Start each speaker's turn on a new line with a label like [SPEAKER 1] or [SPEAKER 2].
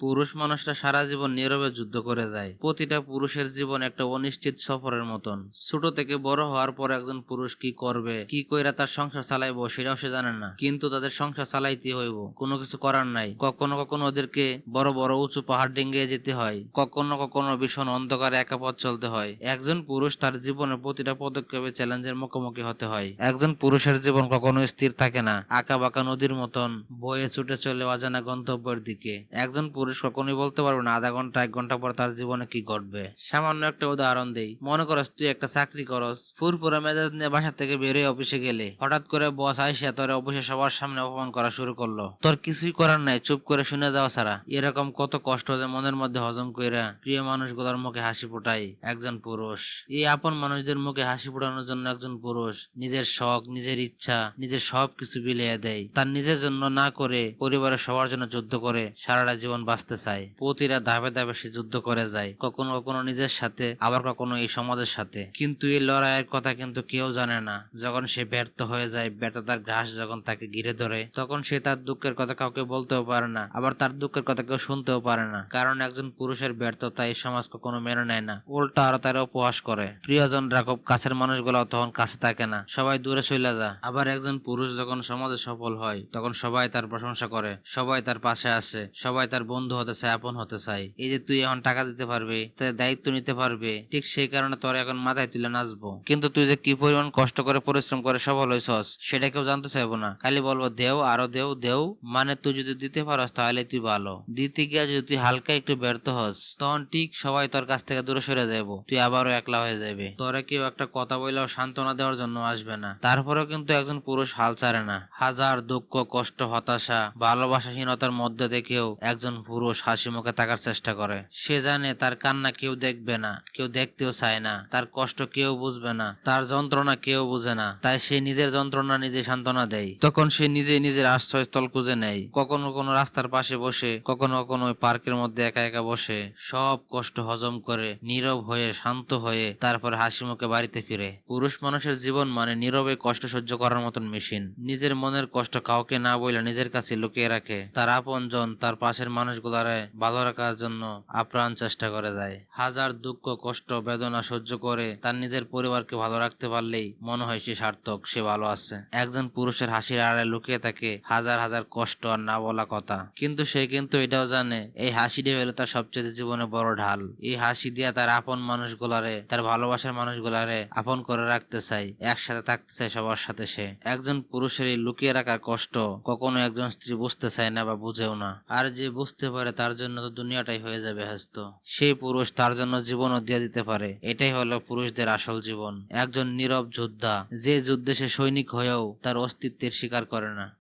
[SPEAKER 1] পুরুষ মানুষরা সারা জীবন নীরবে যুদ্ধ করে যায়। প্রতিটা পুরুষের জীবন একটা অনিশ্চিত সফরের মতন। ছোট থেকে বড় হওয়ার পর একজন পুরুষ কি করবে, কি কইরা তার সংসার চালাইবো সেটাও সে জানে না। কিন্তু তাদের সংসার চালাইতে হইব, কোনো কিছু করার নাই। কখনো কখনো ওদেরকে বড় বড় উঁচু পাহাড় ডিঙ্গিয়ে যেতে হয়, কখনো কখনো ভীষণ অন্ধকারে একা পথ চলতে হয়। একজন পুরুষ তার জীবনের প্রতিটা পদক্ষেপে চ্যালেঞ্জের মুখোমুখি হতে হয়। একজন পুরুষের জীবন কখনো স্থির থাকে না, আঁকা বাঁকা নদীর মতন, বয়ে ছুটে চলে অজানা গন্তব্যের দিকে। একজন পুরুষ কখনোই বলতে পারবে না, আধা ঘণ্টা, এক ঘণ্টা পর তার জীবনে কি ঘটবে। সামান্য একটা উদাহরণ দেই। মনে করস তুই একটা চাকরি করস ফুরপুরা মেজাজ নিয়ে বাসা থেকে বেরোয় অফিসে গেলে। হঠাৎ করে বস আইসা তোর অফিসে সবার সামনে অপমান করা শুরু করল। তোর কিছুই করার নাই, চুপ করে শুনে যাওয়া ছাড়া। এরকম কত কষ্ট যে মনের মধ্যে হজম কইরা প্রিয় মানুষ মানুষগুলোর মুখে হাসি ফোটাই একজন পুরুষ। এই আপন মানুষদের মুখে হাসি ফোটানোর জন্য একজন পুরুষ নিজের শখ, নিজের ইচ্ছা, নিজের সব কিছু বিলিয়ে দেয়। তার নিজের জন্য না করে পরিবারের সবার জন্য যুদ্ধ করে সারাটা জীবন বাঁচতে চায়। প্রতিটা ধাপে ধাপে সে যুদ্ধ করে যায়। কখনো কখনো নিজের সাথে, আবার কখনো এই সমাজের সাথে। কিন্তু এই লড়াইয়ের কথা কিন্তু কেউ জানে না। যখন সে ব্যর্থ হয়ে যায়, ব্যর্থতার ঘাস যখন তাকে ঘিরে ধরে, তখন সে তার দুঃখের কথা কাউকে বলতেও পারে না, আবার তার দুঃখের কথা কেউ শুনতেও পারে না। কারণ একজন পুরুষের ব্যর্থতা এই সমাজ কখনো মেনে নেয় না। উল্টা আরও তারা উপহাস করে। প্রিয়জন রাখব কাছের মানুষগুলো তখন কাছে থাকে না। সবাই দূরে চলে যা আবার একজন পুরুষ যখন সমাজে সফল হয়, তখন সবাই তার প্রশংসা করে। সবাই তার পাশে আসে। সবাই তার বন্ধু হতে চায় আপন হতে চায় এই যে তুই এখন টাকা দিতে পারবে, তার দায়িত্ব নিতে পারবে, ঠিক সেই কারণে তোর এখন মাথায় তুলে নাচবো। কিন্তু তুই যে কি পরিমাণ কষ্ট করে, পরিশ্রম করে সফল হয়েছস, সেটা কেউ জানতে চাইব না। খালি বলব দেও, আরও দেও দেও মানে তুই যদি দিতে পারস তাহলে তুই ভালো। দিতে গিয়ে যদি তুই হালকা একটু ব্যর্থ হস, তখন ঠিক সবাই তোর কাছ থেকে দূরে সরে যাব তুই আবারও একলা হয়ে যাবে। তোরা কেউ একটা কথা বললেও সান্ত্বনা দেওয়ার জন্য আসবে না। তারপরেও কিন্তু একজন পুরুষ হাল ছাড়ে না। হাজার দুঃখ, কষ্ট, হতাশা, ভালোবাসাহীনতার মধ্যে দেখেও একজন পুরুষ হাসি মুখে থাকার চেষ্টা করে। সে জানে তার কান্না কেউ দেখবে না, কেউ দেখতেও চায় না, তার কষ্ট কেউ বুঝবে না, তার যন্ত্রণা কেউ বুঝে না, তাই সে নিজের যন্ত্রণা নিজে সান্ত্বনা দেয়। তখন সে নিজে নিজের আশ্রয়স্থল খুঁজে নেয়। কখনো কোনো রাস্তার পাশে বসে, কখনো কখনো পার্কের মধ্যে একা একা বসে, সব কষ্ট হজম করে, নীরব হয়ে, শান্ত হয়ে তারপর হাসি মুখে বাড়িতে ফিরে। পুরুষ মানুষের জীবন মানে নীরবে কষ্ট সহ্য করার মতন মেশিন। নিজের মনের কষ্ট কাউকে না বলে নিজের কাছে লুকিয়ে রাখে। তার আপন জন তার পাশের মানুষগুলারে ভালো রাখার জন্য আপ্রাণ চেষ্টা করে যায়। হাজার দুঃখ, কষ্ট, বেদনা সহ্য করে তার নিজের পরিবারকে ভালো রাখতে পারলেই মনে হয় সে সার্থক, সে ভালো আছে। একজন পুরুষের হাসির আড়ালে লুকিয়ে থাকে হাজার হাজার কষ্ট আর না বলা কথা। কিন্তু সে কিন্তু এটাও জানে, এই হাসিটাই হলো তার সবচেয়ে জীবনে বড় ঢাল। এই হাসি দিয়া তার আপন মানুষগুলারে, তার ভালোবাসার মানুষগুলারে আপন করে রাখতে চাই একসাথে থাকতে চাই সবার সাথে সে। একজন পুরুষের এই লুকিয়ে রাখার কষ্ট কখনো একজন স্ত্রী বুঝতে চায় না বা বুঝেও না। আর যে বুঝতে পারে, তার জন্য তো দুনিয়াটাই হয়ে যাবে হ্যাস্ত সেই পুরুষ তার জন্য জীবনও দিয়ে দিতে পারে। এটাই হলো পুরুষদের আসল জীবন। একজন নীরব যোদ্ধা, যে যুদ্ধে সে সৈনিক হয়েও তার অস্তিত্বের স্বীকার করে না।